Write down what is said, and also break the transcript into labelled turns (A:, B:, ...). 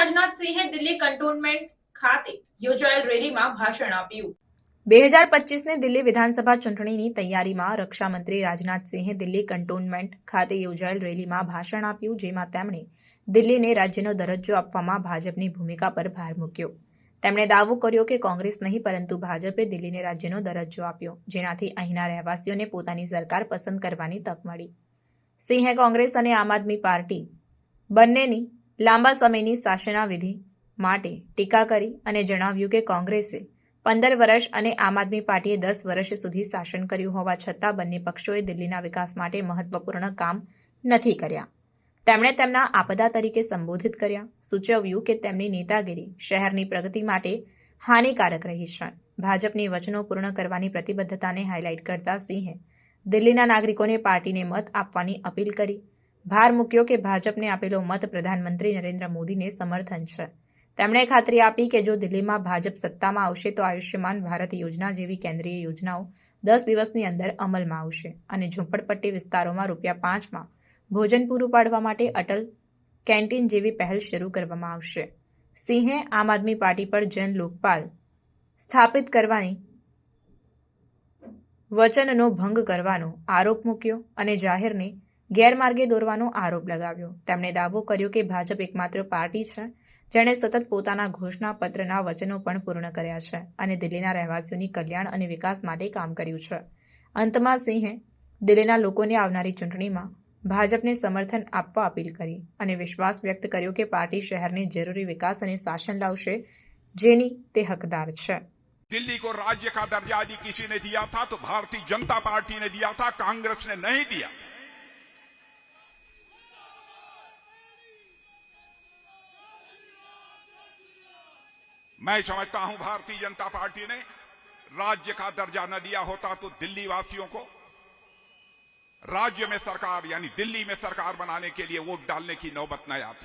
A: રાજનાથસિંહે દિલ્હી કન્ટોનમેન્ટ ખાતે યોજાયેલ રેલીમાં ભાષણ આપ્યું.
B: બે હજાર પચીસની દિલ્હી વિધાનસભા ચૂંટણીની તૈયારીમાં રક્ષામંત્રી રાજનાથસિંહે દિલ્હી કન્ટોનમેન્ટ ખાતે યોજાયેલ રેલીમાં ભાષણ આપ્યું, જેમાં તેમણે દિલ્હીને રાજ્યનો દરજ્જો આપવામાં ભાજપની ભૂમિકા પર ભાર મૂક્યો. તેમણે દાવો કર્યો કે કોંગ્રેસ નહીં, પરંતુ ભાજપે દિલ્હીને રાજ્યનો દરજ્જો આપ્યો, જેનાથી અહીંના રહેવાસીઓને પોતાની સરકાર પસંદ કરવાની તક મળી. સિંહે કોંગ્રેસ અને આમ આદમી પાર્ટી બંનેની લાંબા સમયની શાસનાવિધિ માટે ટીકા કરી અને જણાવ્યું કે કોંગ્રેસે પંદર વર્ષ અને આમ આદમી પાર્ટીએ દસ વર્ષ સુધી શાસન કર્યું હોવા છતાં બંને પક્ષોએ દિલ્હીના વિકાસ માટે મહત્વપૂર્ણ કામ નથી કર્યા. તેમણે તેમના આપદા તરીકે સંબોધિત કર્યા, સૂચવ્યું કે તેમની નેતાગીરી શહેરની પ્રગતિ માટે હાનિકારક રહી છે. ભાજપની વચનો પૂર્ણ કરવાની પ્રતિબદ્ધતાને હાઇલાઇટ કરતા સિંહે દિલ્હીના નાગરિકોને પાર્ટીને મત આપવાની અપીલ કરી ભાર મૂક્યો કે ભાજપને આપેલો મત પ્રધાનમંત્રી નરેન્દ્ર મોદીને સમર્થન છે. તેમણે ખાતરી આપી કે જો દિલ્હીમાં ભાજપ સત્તામાં આવશે તો આયુષ્યમાન ભારત યોજના જેવી કેન્દ્રીય યોજનાઓ દસ દિવસની અંદર અમલમાં આવશે અને ઝૂંપડપટ્ટી વિસ્તારોમાં રૂપિયા પાંચમાં ભોજન પૂરું પાડવા માટે અટલ કેન્ટીન જેવી પહેલ શરૂ કરવામાં આવશે. સિંહે આમ આદમી પાર્ટી પર જન લોકપાલ સ્થાપિત કરવાની વચનનો ભંગ કરવાનો આરોપ મૂક્યો અને જાહેરને ગેરમાર્ગે દોરવાનો આરોપ લગાવ્યો તેમણે દાવો કર્યો કે ભાજપ એકમાત્ર પાર્ટી છે જેણે સતત પોતાના ઘોષણાપત્રના વચનો પણ પૂર્ણ કર્યા છે અને દિલ્હીના રહેવાસીઓની કલ્યાણ અને વિકાસ માટે કામ કર્યું છે અંતમાં સિંહે દિલ્હીના લોકોને આવનારી ચૂંટણીમાં ભાજપને સમર્થન આપવા અપીલ કરી અને વિશ્વાસ વ્યક્ત કર્યો કે પાર્ટી શહેરને જરૂરી વિકાસ અને શાસન લાવશે જેની તે હકદાર છે
C: दिल्ली को राज्य का दर्जा यदि किसी ने दिया था तो भारतीय जनता पार्टी ने दिया था कांग्रेस ने नहीं दिया मैं समझता हूँ भारतीय जनता पार्टी ने राज्य का दर्जा न दिया होता तो दिल्ली वासियों को राज्य में सरकार, यानी दिल्ली में सरकार बनाने के लिए वोट डालने की नौबत न आती।